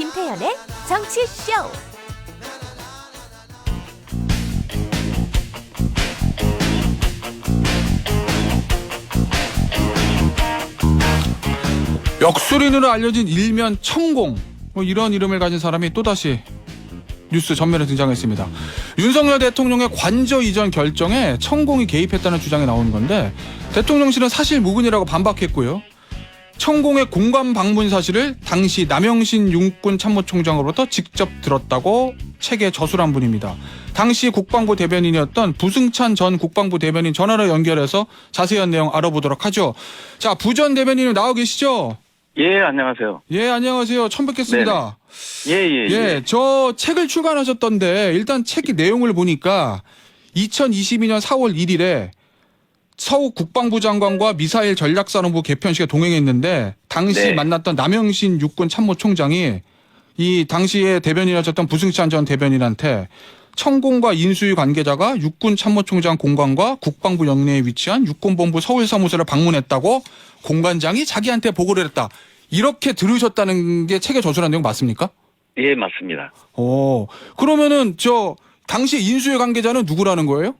김태현의 정치쇼. 역술인으로 알려진 일면 천공 뭐 이런 이름을 가진 사람이 또다시 뉴스 전면에 등장했습니다. 윤석열 대통령의 관저 이전 결정에 천공이 개입했다는 주장이 나오는 건데 대통령실은 사실 무근이라고 반박했고요. 천공의 공관 방문 사실을 당시 남영신 육군 참모총장으로부터 직접 들었다고 책에 저술한 분입니다. 당시 국방부 대변인이었던 부승찬 전 국방부 대변인 전화로 연결해서 자세한 내용 알아보도록 하죠. 자, 부전 대변인님 나와 계시죠? 예, 안녕하세요. 예, 안녕하세요. 처음 뵙겠습니다. 예, 예, 예. 예, 저 책을 출간하셨던데 일단 책 내용을 보니까 2022년 4월 1일에 서욱 국방부 장관과 미사일 전략사령부 개편식에 동행했는데 당시 네. 만났던 남영신 육군 참모총장이 이 당시에 대변인이었던 부승찬 전 대변인한테 천공과 인수위 관계자가 육군 참모총장 공관과 국방부 영내에 위치한 육군본부 서울사무소를 방문했다고 공관장이 자기한테 보고를 했다. 이렇게 들으셨다는 게 책에 저술한 내용 맞습니까? 예, 맞습니다. 어, 그러면은 저 당시 인수위 관계자는 누구라는 거예요?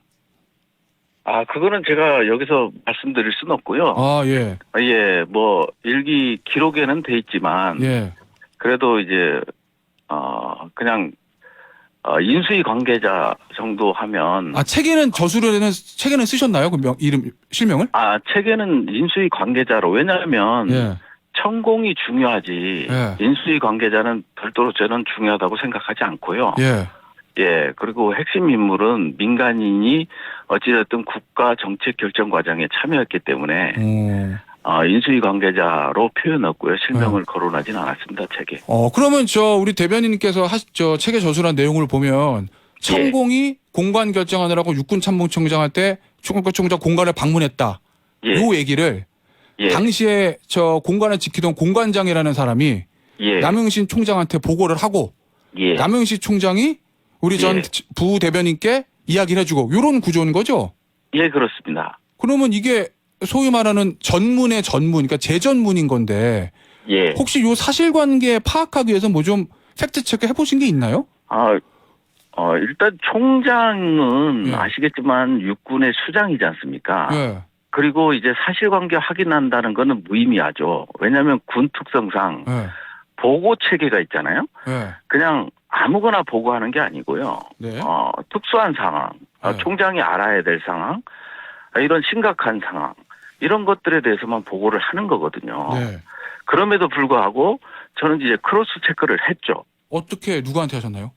아, 그거는 제가 여기서 말씀드릴 수는 없고요. 아, 예. 예, 뭐 일기 기록에는 돼 있지만 예. 그래도 이제 어 그냥 어, 인수위 관계자 정도 하면 아, 책에는 저술에는 책에는 쓰셨나요? 그 명, 이름 실명을? 아, 책에는 인수위 관계자로 왜냐하면 예. 천공이 중요하지 예. 인수위 관계자는 별도로 저는 중요하다고 생각하지 않고요. 예. 예, 그리고 핵심 인물은 민간인이 어찌됐든 국가 정책 결정 과정에 참여했기 때문에 어. 어, 인수위 관계자로 표현했고요. 실명을 거론하진 않았습니다, 책에. 어, 그러면 저 우리 대변인님께서 하, 저 책에 저술한 내용을 보면 천공이 공관 결정하느라고 육군 참모총장한테 총장 공관을 방문했다. 예, 요 얘기를 예, 당시에 저 공관을 지키던 공관장이라는 사람이 예, 남영신 총장한테 보고를 하고 예, 남영신 총장이 우리 전 예. 부대변인께 이야기를 해주고 이런 구조인 거죠. 예, 그렇습니다. 그러면 이게 소위 말하는 전문의 전문, 그러니까 재전문인 건데 예, 혹시 요 사실관계 파악하기 위해서 뭐 좀 팩트 체크 해보신 게 있나요? 아, 어, 일단 총장은 예. 아시겠지만 육군의 수장이지 않습니까? 예. 그리고 이제 사실관계 확인한다는 거는 무의미하죠. 왜냐하면 군 특성상 예. 보고 체계가 있잖아요. 예. 그냥 아무거나 보고하는 게 아니고요. 네. 어, 특수한 상황, 어, 네. 총장이 알아야 될 상황, 어, 이런 심각한 상황, 이런 것들에 대해서만 보고를 하는 거거든요. 네. 그럼에도 불구하고 저는 이제 크로스 체크를 했죠. 어떻게 누구한테 하셨나요?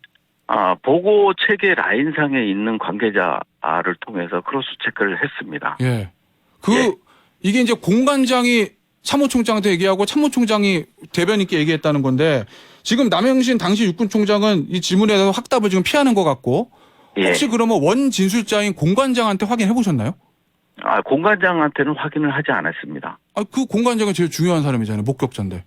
아, 보고 체계 라인상에 있는 관계자를 통해서 크로스 체크를 했습니다. 예. 그 예. 이게 이제 공관장이 참모총장한테 얘기하고 참모총장이 대변인께 얘기했다는 건데 지금 남영신 당시 육군총장은 이 질문에 대해서 확답을 지금 피하는 것 같고 예. 혹시 그러면 원 진술자인 공관장한테 확인해 보셨나요? 아, 공관장한테는 확인을 하지 않았습니다. 아, 그 공관장은 제일 중요한 사람이잖아요. 목격자인데.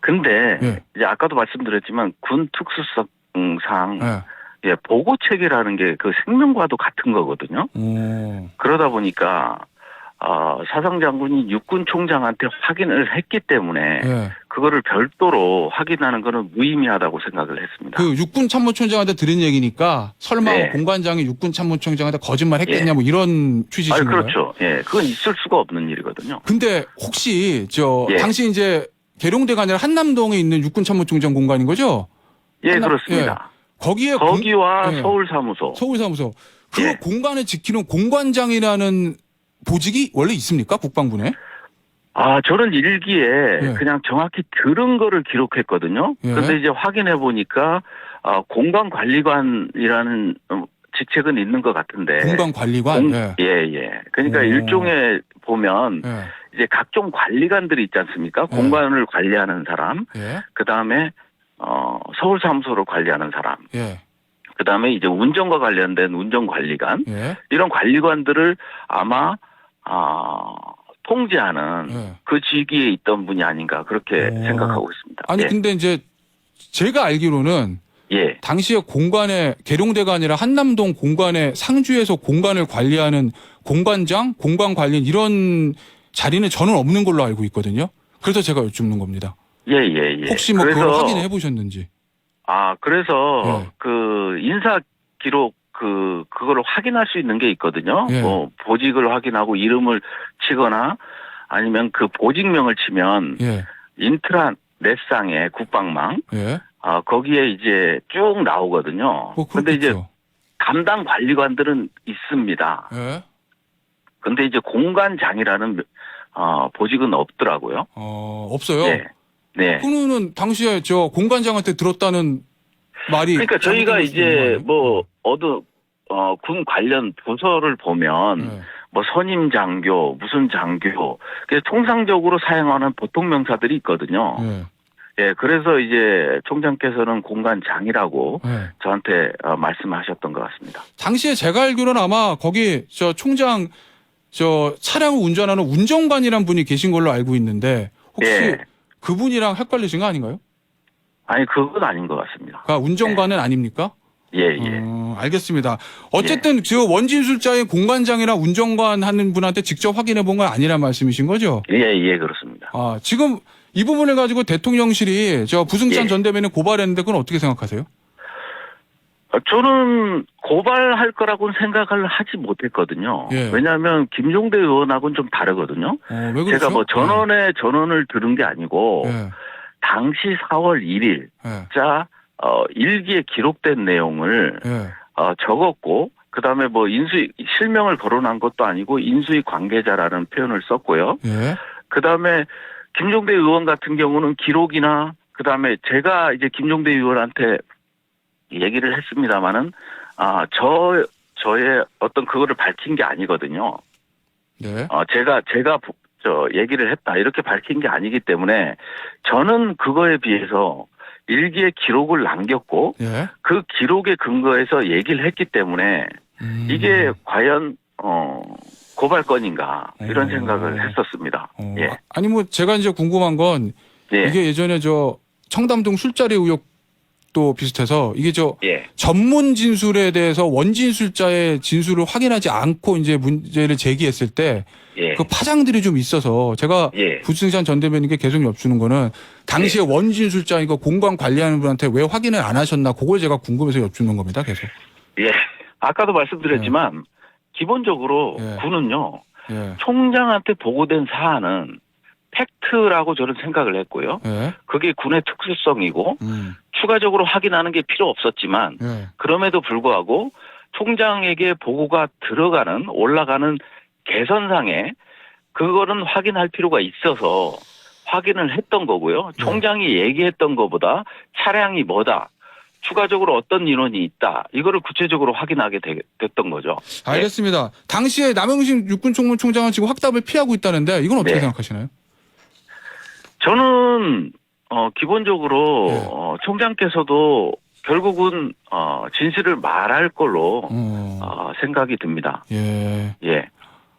근데 예. 이제 아까도 말씀드렸지만 군 특수성상 예. 예, 보고 체계라는 게 그 생명과도 같은 거거든요. 오. 그러다 보니까 어, 사상 장군이 육군 총장한테 확인을 했기 때문에 예. 그거를 별도로 확인하는 거는 무의미하다고 생각을 했습니다. 그 육군 참모총장한테 들은 얘기니까 설마 네. 공관장이 육군 참모총장한테 거짓말 했겠냐 뭐 이런 취지신 아? 그렇죠. 예, 그건 있을 수가 없는 일이거든요. 근데 혹시 저 예. 당시 이제 계룡대가 아니라 한남동에 있는 육군 참모총장 공간인 거죠? 예, 하나- 그렇습니다. 거기에 거기와 예. 서울 사무소. 서울 사무소 그 예. 공간을 지키는 공관장이라는 보직이 원래 있습니까 국방부에? 아, 저는 일기에 예. 그냥 정확히 들은 거를 기록했거든요. 예. 그런데 이제 확인해 보니까 아, 공간 관리관이라는 어, 직책은 있는 것 같은데. 공관관리관. 공- 예. 예, 예. 그러니까 오. 일종의 보면 예. 이제 각종 관리관들이 있지 않습니까? 예. 공간을 관리하는 사람, 예. 그 다음에 어, 서울 사무소를 관리하는 사람, 예. 그 다음에 이제 운전과 관련된 운전관리관 예. 이런 관리관들을 아마 아, 통제하는 예. 그 직위에 있던 분이 아닌가 그렇게 오. 생각하고 있습니다. 아니 예. 근데 이제 제가 알기로는 예. 당시에 공관에 계룡대가 아니라 한남동 공관에 상주에서 공간을 관리하는 공관장, 공관 관리인 이런 자리는 저는 없는 걸로 알고 있거든요. 그래서 제가 여쭙는 겁니다. 예, 예, 예. 혹시 뭐 그걸 확인해 보셨는지. 아, 그래서 네. 그 인사 기록 그 그거를 확인할 수 있는 게 있거든요. 예. 뭐 보직을 확인하고 이름을 치거나 아니면 그 보직명을 치면 예. 인트라넷상의 국방망 예. 아 거기에 이제 쭉 나오거든요. 뭐 근데 이제 그렇겠죠. 담당 관리관들은 있습니다. 예. 근데 이제 공관장이라는 어, 보직은 없더라고요. 어, 없어요. 네. 네. 그러면은 당시에 저 공관장한테 들었다는 말이 그러니까 저희가 이제 뭐? 어느 어, 군 관련 부서를 보면 예. 뭐 선임 장교, 무슨 장교, 그래서 통상적으로 사용하는 보통 명사들이 있거든요. 예. 예, 그래서 이제 총장께서는 공관장이라고 예. 저한테 어, 말씀하셨던 것 같습니다. 당시에 제가 알기로는 아마 거기 저 총장 저 차량을 운전하는 운전관이란 분이 계신 걸로 알고 있는데 혹시 예. 그분이랑 헷갈리신 거 아닌가요? 아니 그건 아닌 것 같습니다. 그러니까 운전관은 아닙니까? 예, 예. 어, 알겠습니다. 어쨌든 저 원진술자의 공관장이랑 운전관 하는 분한테 직접 확인해 본 건 아니란 말씀이신 거죠? 예, 예, 그렇습니다. 아, 지금 이 부분을 가지고 대통령실이 저 부승찬 예. 전 대변인 고발했는데 그건 어떻게 생각하세요? 어, 저는 고발할 거라고는 생각을 하지 못했거든요. 예. 왜냐하면 김종대 의원하고는 좀 다르거든요. 어, 왜 그렇죠? 제가 뭐 전원의 전원을 들은 게 아니고 예. 당시 4월 1일 예. 자 어, 일기에 기록된 내용을 예. 어, 적었고 그 다음에 뭐 인수위 실명을 거론한 것도 아니고 인수위 관계자라는 표현을 썼고요. 예. 그다음에 김종대 의원 같은 경우는 기록이나 그 다음에 제가 이제 김종대 의원한테 얘기를 했습니다마는 아저 저의 어떤 그거를 밝힌 게 아니거든요. 네. 어 제가 제가 부- 저 얘기를 했다 이렇게 밝힌 게 아니기 때문에 저는 그거에 비해서 일기에 기록을 남겼고 예. 그 기록에 근거해서 얘기를 했기 때문에 음. 이게 과연 어 고발건인가 이런 어. 생각을 했었습니다. 어, 예. 아니 뭐 제가 이제 궁금한 건 예. 이게 예전에 저 청담동 술자리 의혹 도 비슷해서 이게 저 예. 전문 진술에 대해서 원진술자의 진술을 확인하지 않고 이제 문제를 제기했을 때 그 예. 파장들이 좀 있어서 제가 예. 부승찬 전 대변인께 계속 엽주는 거는 당시에 원진술자 이거 공관 관리하는 분한테 왜 확인을 안 하셨나 그걸 제가 궁금해서 엽주는 겁니다 계속. 예. 아까도 말씀드렸지만 기본적으로 예. 군은요 예. 총장한테 보고된 사안은 팩트라고 저는 생각을 했고요. 예. 그게 군의 특수성이고 음. 추가적으로 확인하는 게 필요 없었지만 예. 그럼에도 불구하고 총장에게 보고가 들어가는 올라가는 개선상에 그거는 확인할 필요가 있어서 확인을 했던 거고요. 네. 총장이 얘기했던 것보다 차량이 뭐다. 추가적으로 어떤 인원이 있다. 이거를 구체적으로 확인하게 되- 됐던 거죠. 알겠습니다. 당시에 남영신 육군 총무총장은 지금 확답을 피하고 있다는데 이건 어떻게 네. 생각하시나요? 저는 어 기본적으로 네. 어, 총장께서도 결국은 어 진실을 말할 걸로 어. 어, 생각이 듭니다. 예. 예.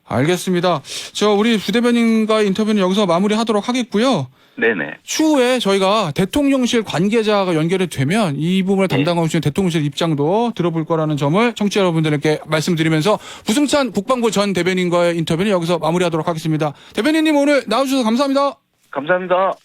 알겠습니다. 저 우리 부대변인과의 인터뷰는 여기서 마무리하도록 하겠고요. 네네. 추후에 저희가 대통령실 관계자가 연결이 되면 이 부분을 네. 담당하고 있는 대통령실 입장도 들어볼 거라는 점을 청취자 여러분들께 말씀드리면서 부승찬 국방부 전 대변인과의 인터뷰는 여기서 마무리하도록 하겠습니다. 대변인님 오늘 나와주셔서 감사합니다. 감사합니다.